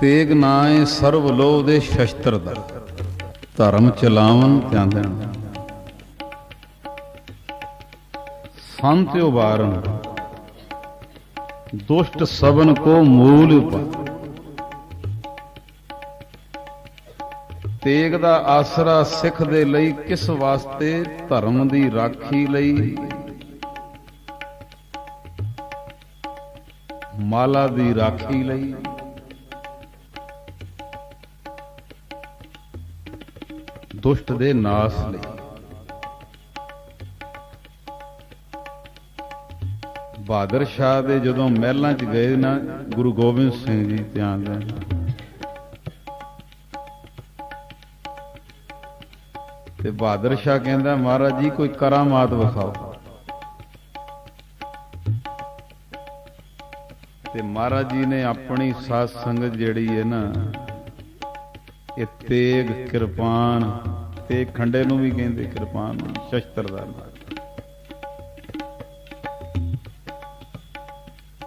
ਤੇਗ ਨਾਏ ਸਰਬ ਲੋਹ ਦੇ ਸ਼ਸਤਰ ਦਾ, ਧਰਮ ਚਲਾਵਨ ਧਿਆਨ ਦੇਣਾ ਸੰਤ ਉਬਾਰਨ ਦੁਸ਼ਟ ਸਬਨ ਕੋ ਮੂਲ ਉਪਾ ਤੇਗ ਦਾ ਆਸਰਾ ਸਿੱਖ ਦੇ ਲਈ ਕਿਸ ਵਾਸਤੇ, ਧਰਮ ਦੀ ਰਾਖੀ ਲਈ? ਮਾਲਾ ਦੀ ਰਾਖੀ ਲਈ। ਦੁਸ਼ਟ ਦੇ ਨਾਸ ਲਈ। ਬਹਾਦਰ ਸ਼ਾਹ ਦੇ ਜਦੋਂ ਮਹਿਲਾਂ 'ਚ ਗਏ ਨਾ, ਗੁਰੂ ਗੋਬਿੰਦ ਸਿੰਘ ਜੀ ਧਿਆਨ ਦੇਣ ਤੇ ਬਹਾਦਰ ਸ਼ਾਹ ਕਹਿੰਦਾ, ਮਹਾਰਾਜ ਜੀ, ਕੋਈ ਕਰਾਮਾਤ ਵਿਖਾਓ। ਤੇ ਮਹਾਰਾਜ ਜੀ ਨੇ ਆਪਣੀ ਸਾਧ ਸੰਗਤ ਜਿਹੜੀ ਹੈ ਨਾ, ਇਹ ਤੇਗ ਕਿਰਪਾਨ ਤੇ ਖੰਡੇ ਨੂੰ ਵੀ ਕਹਿੰਦੇ ਕਿਰਪਾਨ, ਸ਼ਸਤਰ ਦਾ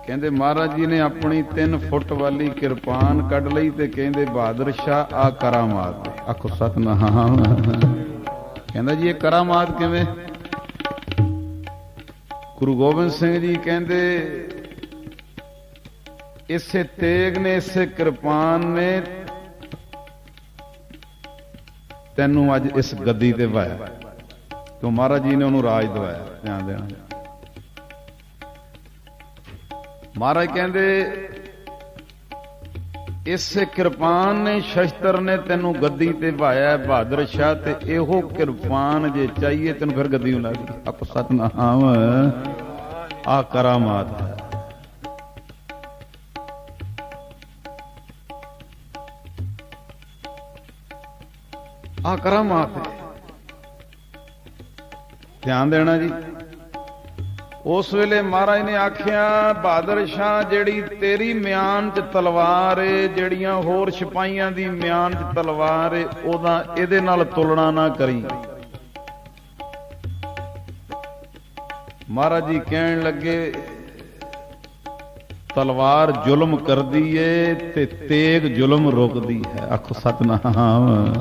ਕਹਿੰਦੇ ਮਹਾਰਾਜ ਜੀ ਨੇ ਆਪਣੀ 3 ਫੁੱਟ ਵਾਲੀ ਕਿਰਪਾਨ ਕੱਢ ਲਈ ਤੇ ਕਹਿੰਦੇ ਬਹਾਦਰ ਸ਼ਾਹ ਆ ਕਰਾਮਾਤ ਹੈ। ਆਖੋ ਸਤਨਾਮ। ਕਹਿੰਦਾ ਜੀ, ਇਹ ਕਰਾਮਾਤ ਕਿਵੇਂ? ਗੁਰੂ ਗੋਬਿੰਦ ਸਿੰਘ ਜੀ ਕਹਿੰਦੇ, ਇਸੇ ਤੇਗ ਨੇ, ਇਸੇ ਕਿਰਪਾਨ ਨੇ ਤੈਨੂੰ ਅੱਜ ਇਸ ਗੱਦੀ ਤੇ ਵਾਇਆ ਕਿਉਂ ਮਹਾਰਾਜ ਜੀ ਨੇ ਉਹਨੂੰ ਰਾਜ ਦਵਾਇਆ, ਧਿਆਨ ਦੇਣਾ। ਮਹਾਰਾਜ ਕਹਿੰਦੇ, ਇਸ ਕਿਰਪਾਨ ਨੇ ਸ਼ਸਤਰ ਨੇ ਤੈਨੂੰ ਗੱਦੀ ਤੇ ਭਾਇਆ ਬਹਾਦਰ ਸ਼ਾਹ, ਤੇ ਇਹੋ ਕਿਰਪਾਨ ਜੇ ਚਾਹੀਏ, ਤੈਨੂੰ ਫਿਰ ਗੱਦੀ ਉਲਾ ਦੀ ਆਪ ਸਤਨਾਮ, ਆ ਕਰਾਮਾਤ। ਹੈ ਆ ਕਰਾਮਾਤ ਹੈ ਧਿਆਨ ਦੇਣਾ ਜੀ। ਉਸ ਵੇਲੇ ਮਹਾਰਾਜ ਨੇ ਆਖਿਆ, ਬਹਾਦਰ ਸ਼ਾਹ, ਜਿਹੜੀ ਤੇਰੀ ਮਿਆਨ 'ਚ ਤਲਵਾਰ ਏ, ਜਿਹੜੀਆਂ ਹੋਰ ਸਿਪਾਹੀਆਂ ਦੀ ਮਿਆਨ 'ਚ ਤਲਵਾਰ ਏ, ਉਹਦਾ ਇਹਦੇ ਨਾਲ ਤੁਲਨਾ ਨਾ ਕਰੀ। ਮਹਾਰਾਜ ਜੀ ਕਹਿਣ ਲੱਗੇ, ਤਲਵਾਰ ਜ਼ੁਲਮ ਕਰਦੀ ਏ ਤੇ ਤੇਗ ਜ਼ੁਲਮ ਰੋਕਦੀ ਹੈ। ਆਖੋ, ਸਤਨਾਮ।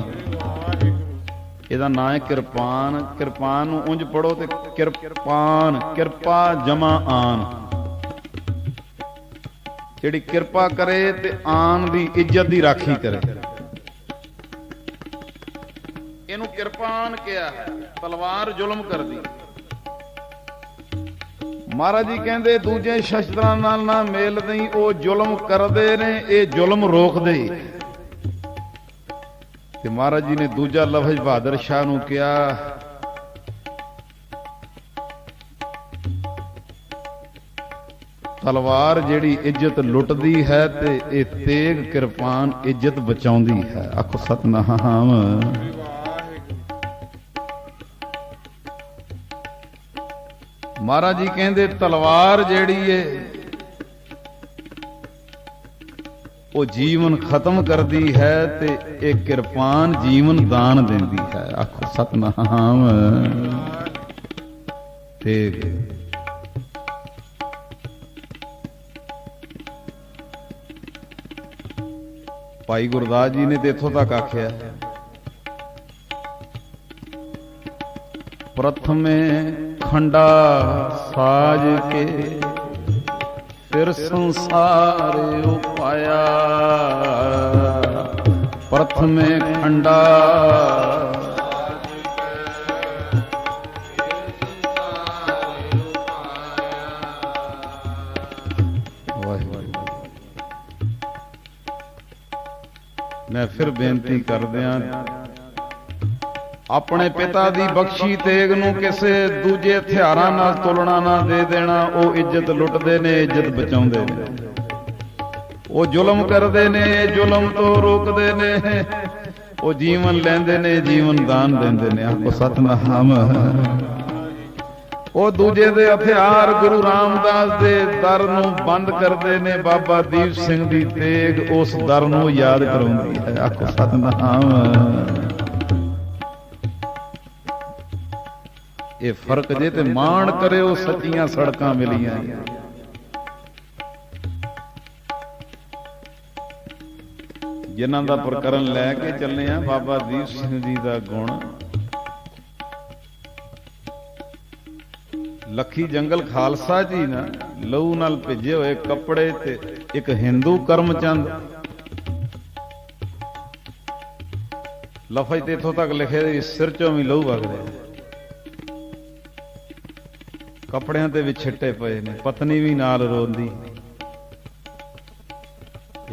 ਇਹਦਾ ਨਾਂ ਹੈ ਕਿਰਪਾਨ। ਕਿਰਪਾਨ ਨੂੰ ਉਂਝ ਪੜੋ ਤੇ ਕਿਰਪਾਨ, ਕਿਰਪਾ ਜਮਾ ਆਨ। ਜਿਹੜੀ ਕਿਰਪਾ ਕਰੇ ਤੇ ਆਨ ਦੀ ਇੱਜ਼ਤ ਦੀ ਰਾਖੀ ਕਰੇ। ਇਹਨੂੰ ਕਿਰਪਾਨ ਕਿਹਾ ਹੈ। ਤਲਵਾਰ ਜ਼ੁਲਮ ਕਰਦੀ। ਮਹਾਰਾਜ ਜੀ ਕਹਿੰਦੇ, ਦੂਜੇ ਸ਼ਸਤਰਾਂ ਨਾਲ ਨਾ ਮੇਲ ਨਹੀਂ, ਉਹ ਜ਼ੁਲਮ ਕਰਦੇ ਨੇ, ਇਹ ਜ਼ੁਲਮ ਰੋਕਦੇ ਤੇ ਮਹਾਰਾਜ ਜੀ ਨੇ ਦੂਜਾ ਲਫ਼ਜ਼ ਬਹਾਦਰ ਸ਼ਾਹ ਨੂੰ ਕਿਹਾ, ਤਲਵਾਰ ਜਿਹੜੀ ਇੱਜ਼ਤ ਲੁੱਟਦੀ ਹੈ ਤੇ ਇਹ ਤੇਗ ਕਿਰਪਾਨ ਇੱਜ਼ਤ ਬਚਾਉਂਦੀ ਹੈ। ਆਖੋ ਸਤਨਾਮ। ਮਹਾਰਾਜ ਜੀ ਕਹਿੰਦੇ, ਤਲਵਾਰ ਜਿਹੜੀ ਏ ਉਹ ਜੀਵਨ ਖਤਮ ਕਰਦੀ ਹੈ ਤੇ ਇਹ ਕਿਰਪਾਨ ਜੀਵਨ ਦਾਨ ਦਿੰਦੀ ਹੈ। ਆਖੋ ਸਤਨਾਮ। ਤੇ ਭਾਈ ਗੁਰਦਾਸ ਜੀ ਨੇ ਤੇ ਇੱਥੋਂ ਤੱਕ ਆਖਿਆ, ਪ੍ਰਥਮੇ ਖੰਡਾ ਸਾਜ ਕੇ ਫਿਰ ਸੰਸਾਰ ਉਪਾਇਆ। ਪ੍ਰਥਮੇ ਖੰਡਾ। ਵਾਹਿਗੁਰੂ। ਮੈਂ ਫਿਰ ਬੇਨਤੀ ਕਰਦਿਆਂ ਆਪਣੇ ਪਿਤਾ ਦੀ ਬਖਸ਼ੀ ਤੇਗ ਨੂੰ ਕਿਸੇ ਦੂਜੇ ਹਥਿਆਰਾਂ ਨਾਲ ਤੁਲਣਾ ਨਾ ਦੇ ਦੇਣਾ, ਉਹ ਇੱਜ਼ਤ ਲੁੱਟਦੇ ਨੇ, ਇੱਜ਼ਤ ਬਚਾਉਂਦੇ ਨੇ। ਉਹ ਜ਼ੁਲਮ ਕਰਦੇ ਨੇ, ਜ਼ੁਲਮ ਤੋਂ ਰੋਕਦੇ ਨੇ। ਉਹ ਜੀਵਨ ਲੈਂਦੇ ਨੇ, ਜੀਵਨ ਦਾਨ ਦਿੰਦੇ ਨੇ। ਆਪੋ ਸਤਨਾਮ। ਉਹ ਦੂਜੇ ਦੇ ਹਥਿਆਰ ਗੁਰੂ ਰਾਮਦਾਸ ਦੇ ਦਰ ਨੂੰ ਬੰਦ ਕਰਦੇ ਨੇ। ਬਾਬਾ ਦੀਪ ਸਿੰਘ ਦੀ ਤੇਗ ਉਸ ਦਰ ਨੂੰ ਯਾਦ ਕਰਾਉਂਦੀ ਹੈ। ਆਖੋ ਸਤਨਾਮ। ਇਹ ਫ਼ਰਕ ਜੇ ਤੇ ਮਾਣ ਕਰਿਓ, ਸੱਚੀਆਂ ਸੜਕਾਂ ਮਿਲੀਆਂ ਜਿਨ੍ਹਾਂ ਦਾ ਪ੍ਰਕਰਨ ਲੈ ਕੇ ਚੱਲੇ ਆ, ਬਾਬਾ ਦੀਪ ਸਿੰਘ ਜੀ ਦਾ ਗੁਣ। ਲੱਖੀ ਜੰਗਲ ਖਾਲਸਾ ਜੀ ਨਾ, ਲਹੂ ਨਾਲ ਭਿੱਜੇ ਹੋਏ ਕੱਪੜੇ ਤੇ ਇੱਕ ਹਿੰਦੂ ਕਰਮਚੰਦ। ਲਫ਼ਜ਼ ਤੇ ਇਥੋਂ ਤੱਕ ਲਿਖੇ ਸਿਰ ਚੋਂ ਵੀ ਲਹੂ ਵਗਦੇ। ਕੱਪੜਿਆਂ ਤੇ ਵੀ ਛਿੱਟੇ ਪਏ ਨੇ, ਪਤਨੀ ਵੀ ਨਾਲ ਰੋਂਦੀ।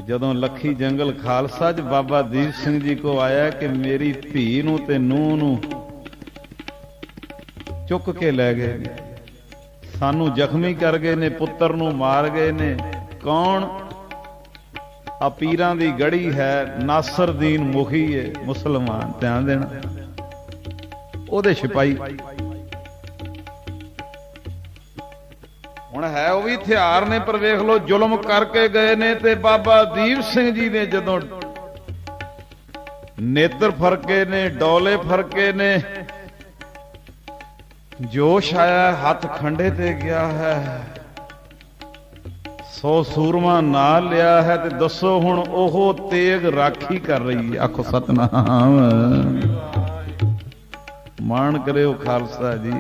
ਜਦੋਂ ਲੱਖੀ ਜੰਗਲ ਖਾਲਸਾ ਚ ਬਾਬਾ ਦੀਪ ਸਿੰਘ ਜੀ ਕੋ ਆਇਆ ਕਿ ਮੇਰੀ ਧੀ ਨੂੰ ਤੇ ਨੂੰਹ ਨੂੰ ਚੁੱਕ ਕੇ ਲੈ ਗਏ ਸਾਨੂੰ ਜ਼ਖਮੀ ਕਰ ਗਏ ਨੇ, ਪੁੱਤਰ ਨੂੰ ਮਾਰ ਗਏ ਨੇ। ਕੌਣ? ਆ ਪੀਰਾਂ ਦੀ ਗੜੀ ਹੈ, ਨਾਸਰਦੀਨ ਮੁਖੀ ਹੈ ਮੁਸਲਮਾਨ, ਧਿਆਨ ਦੇਣਾ। ਉਹਦੇ ਸਿਪਾਈ ਹੁਣ ਹੈ ਉਹ ਵੀ ਹਥਿਆਰ ਨੇ, ਪਰ ਵੇਖ ਲਓ ਜ਼ੁਲਮ ਕਰਕੇ ਗਏ ਨੇ ਤੇ ਬਾਬਾ ਦੀਪ ਸਿੰਘ ਜੀ ਨੇ ਜਦੋਂ ਨੇਤਰ ਫਰਕੇ ਨੇ, ਡੋਲੇ ਫਰਕੇ ਨੇ, ਜੋਸ਼ ਆਇਆ, ਹੱਥ ਖੰਡੇ ਤੇ ਗਿਆ ਹੈ। ਸੋ ਸੂਰਮਾ ਨਾਲ ਲਿਆ ਹੈ ਤੇ ਦੱਸੋ ਹੁਣ ਉਹ ਤੇਗ ਰਾਖੀ ਕਰ ਰਹੀ ਹੈ। ਆਖੋ ਸਤਨਾਮ। ਮਾਣ ਕਰਿਓ ਖਾਲਸਾ ਜੀ।